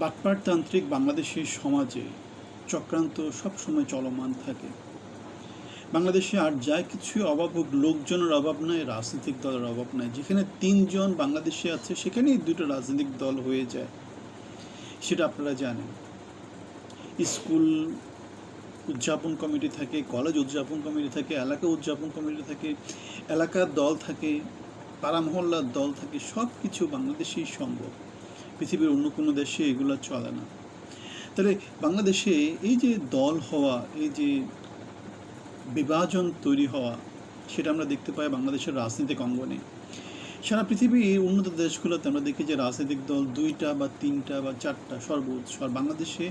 বাটপারতান্ত্রিক বাংলাদেশের সমাজে চক্রান্ত সবসময় চলমান থাকে। বাংলাদেশে আর যা কিছু অভাব হোক লোকজনের অভাব নাই, রাজনৈতিক দলের অভাব নাই। যেখানে তিনজন বাংলাদেশে আছে, সেখানেই দুটো রাজনৈতিক দল হয়ে যায়। সেটা আপনারা জানেন। স্কুল উদযাপন কমিটি থাকে, কলেজ উদযাপন কমিটি থাকে, এলাকা উদযাপন কমিটি থাকে, এলাকার দল থাকে পাড়া মহল্লার দল থাকে সব কিছু বাংলাদেশেই সম্ভব। পৃথিবীর অন্য কোনো দেশে এগুলো চলে না। তাহলে বাংলাদেশে এই যে দল হওয়া, এই যে বিভাজন তৈরি হওয়া, সেটা আমরা দেখতে পাই বাংলাদেশের রাজনীতিক অঙ্গনে। সারা পৃথিবীর উন্নত দেশগুলোতে আমরা দেখি যে রাজনৈতিক দল দুইটা বা তিনটা বা চারটা সর্বোচ্চ, আর বাংলাদেশে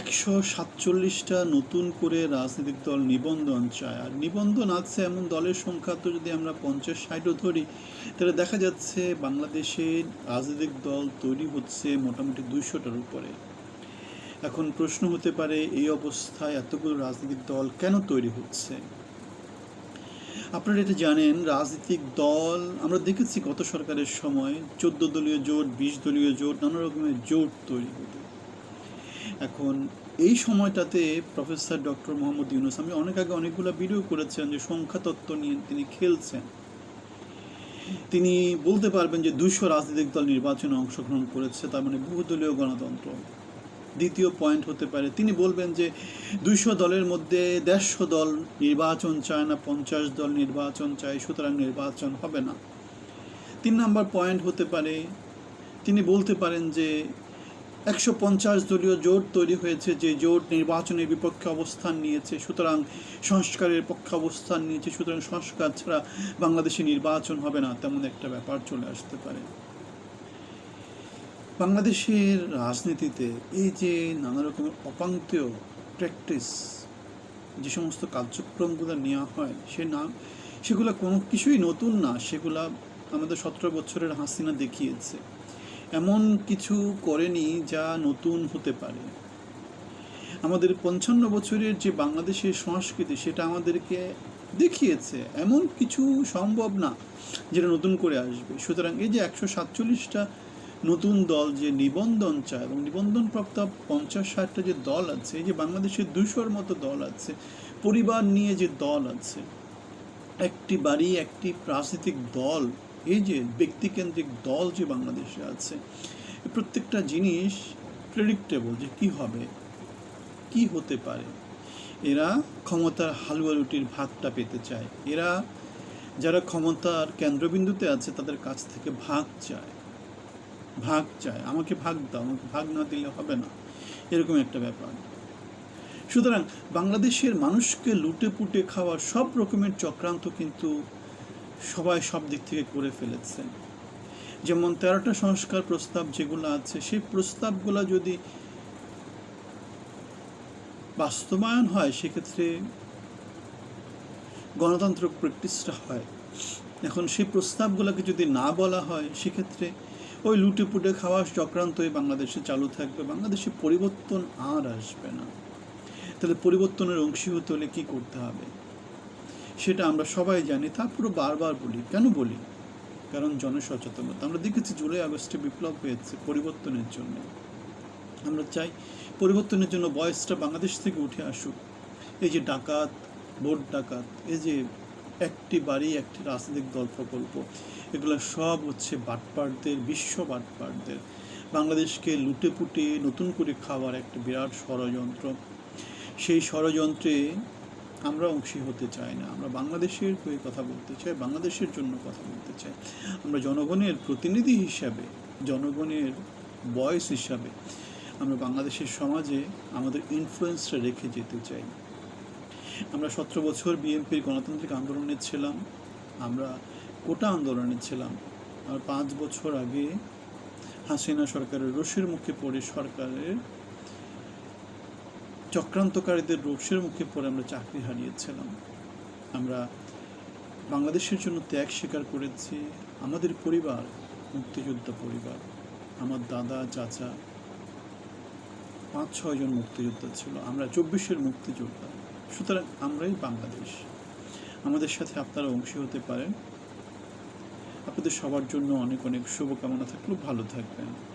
একশো সাতচল্লিশটা নতুন করে রাজনৈতিক দল নিবন্ধন চায়। আর নিবন্ধন আছে এমন দলের সংখ্যা, তো যদি আমরা পঞ্চাশ ষাটও ধরি, তাহলে দেখা যাচ্ছে বাংলাদেশে রাজনৈতিক দল তৈরি হচ্ছে মোটামুটি দুইশোটার উপরে। এখন প্রশ্ন হতে পারে, এই অবস্থায় এতগুলো রাজনৈতিক দল কেন তৈরি হচ্ছে? আপনারা এটা জানেন, রাজনৈতিক দল, আমরা দেখেছি গত সরকারের সময় চোদ্দ দলীয় জোট, বিশ দলীয় জোট, নানা রকমের জোট তৈরি হতো। এখন এই সময়টাতে প্রফেসর ডক্টর মোহাম্মদ ইউনুস, আমি অনেক আগে অনেকগুলো ভিডিও করেছেন যে সংখ্যা তত্ত্ব নিয়ে তিনি খেলছেন। তিনি বলতে পারবেন যে দুশো রাজনৈতিক দল নির্বাচনে অংশগ্রহণ করেছে, তার মানে বহুদলীয় গণতন্ত্র। দ্বিতীয় পয়েন্ট হতে পারে, তিনি বলবেন যে দুইশো দলের মধ্যে দেড়শো দল নির্বাচন চায় না, পঞ্চাশ দল নির্বাচন চায়, সুতরাং নির্বাচন হবে না। তিন নম্বর পয়েন্ট হতে পারে, তিনি বলতে পারেন যে একশো পঞ্চাশ দলীয় জোট তৈরি হয়েছে, যে জোট নির্বাচনের বিপক্ষে অবস্থান নিয়েছে, সুতরাং সংস্কারের পক্ষে অবস্থান নিয়েছে, সুতরাং সংস্কার ছাড়া বাংলাদেশে নির্বাচন হবে না, তেমন একটা ব্যাপার চলে আসতে পারে। বাংলাদেশের রাজনীতিতে এই যে নানা রকমের অপাঙ্ক্তেয় প্র্যাকটিস যে সমস্ত কার্যক্রমগুলো নেওয়া হয়, সে না, সেগুলো কোনো কিছুই নতুন না, সেগুলা আমাদের সতেরো বছরের হাসিনা দেখিয়েছে। এমন কিছু করেনি যা নতুন হতে পারে। আমাদের পঞ্চান্ন বছরের যে বাংলাদেশের সংস্কৃতি, সেটা আমাদেরকে দেখিয়েছে। এমন কিছু সম্ভব না যেটা নতুন করে আসবে। সুতরাং এই যে একশো সাতচল্লিশটা নতুন দল যে নিবন্ধন চায় এবং নিবন্ধনপ্রাপ্ত পঞ্চাশ ষাটটা যে দল আছে, এই যে বাংলাদেশের দুশোর মতো দল আছে, পরিবার নিয়ে যে দল আছে, একটি বাড়ি, একটি রাজনৈতিক দল এই যে ব্যক্তিকেন্দ্রিক দল যে বাংলাদেশে আছে প্রত্যেকটা জিনিস প্রেডিক্টেবল যে কি হবে, কি হতে পারে। এরা ক্ষমতার হালুয়া রুটির ভাগটা পেতে চায়। এরা যারা ক্ষমতার কেন্দ্রবিন্দুতে আছে, তাদের কাছ থেকে ভাগ চায়। ভাগ চায়। আমাকে ভাগ দাও, আমাকে ভাগ না দিলে হবে না। এরকম একটা ব্যাপার। সুতরাং বাংলাদেশের মানুষকে লুটে পুটে খাওয়ার সব রকমের চক্রান্ত কিন্তু সবাই সব দিক থেকে করে ফেলেছে যেমন তেরোটা সংস্কার প্রস্তাব যেগুলো আছে, সেই প্রস্তাবগুলো যদি বাস্তবায়ন হয়, সেক্ষেত্রে গণতন্ত্র প্র্যাকটিসটা হয়। এখন সেই প্রস্তাবগুলোকে যদি না বলা হয়, সেক্ষেত্রে ওই লুটে পুটে খাওয়া চক্রান্তই বাংলাদেশে চালু থাকবে। বাংলাদেশে পরিবর্তন আর আসবে না। তাহলে পরিবর্তনের অংশী হতে হলে কী করতে হবে? সেটা আমরা সবাই জানি তারপরে বারবার বলি। কেন বলি? কারণ জনসচেতনতা। আমরা দেখেছি জুলাই আগস্টে বিপ্লব হয়েছে পরিবর্তনের জন্য। আমরা চাই পরিবর্তনের জন্য বয়সটা বাংলাদেশ থেকে উঠে আসুক। এই যে ডাকাত ভোট ডাকাত, এই যে একটি বাড়ি, একটি রাজনৈতিক দল প্রকল্প, এগুলো সব হচ্ছে বাটপারদের, বিশ্ব বাটপারদের। বাংলাদেশকে লুটে পুটে নতুন করে খাওয়ার একটা বিরাট ষড়যন্ত্র। সেই ষড়যন্ত্রে আমরা অংশী হতে চাই না। আমরা বাংলাদেশের হয়ে কথা বলতে চাই, বাংলাদেশের জন্য কথা বলতে চাই। আমরা জনগণের প্রতিনিধি হিসাবে, জনগণের বয়স হিসাবে আমরা বাংলাদেশের সমাজে আমাদের ইনফ্লুয়েন্সটা রেখে যেতে চাই। আমরা সতেরো বছর বিএনপির গণতান্ত্রিক আন্দোলনে ছিলাম, আমরা কোটা আন্দোলনে ছিলাম। আর পাঁচ বছর আগে হাসিনা সরকারের রশির মুখে পড়ে সরকারের চক্রান্তকারীদের রোষের মুখে পড়ে আমরা চাকরি হারিয়েছিলাম। আমরা বাংলাদেশের জন্য ত্যাগ স্বীকার করেছি। আমাদের পরিবার, মুক্তিযোদ্ধা পরিবার, আমার দাদা, চাচা পাঁচ ছয়জন মুক্তিযোদ্ধা ছিল। আমরা চব্বিশের মুক্তিযোদ্ধা। সুতরাং আমরাই বাংলাদেশ। আমাদের সাথে আপনারা অংশী হতে পারেন। আপনাদের সবার জন্য অনেক অনেক শুভকামনা থাকলেও ভালো থাকবেন।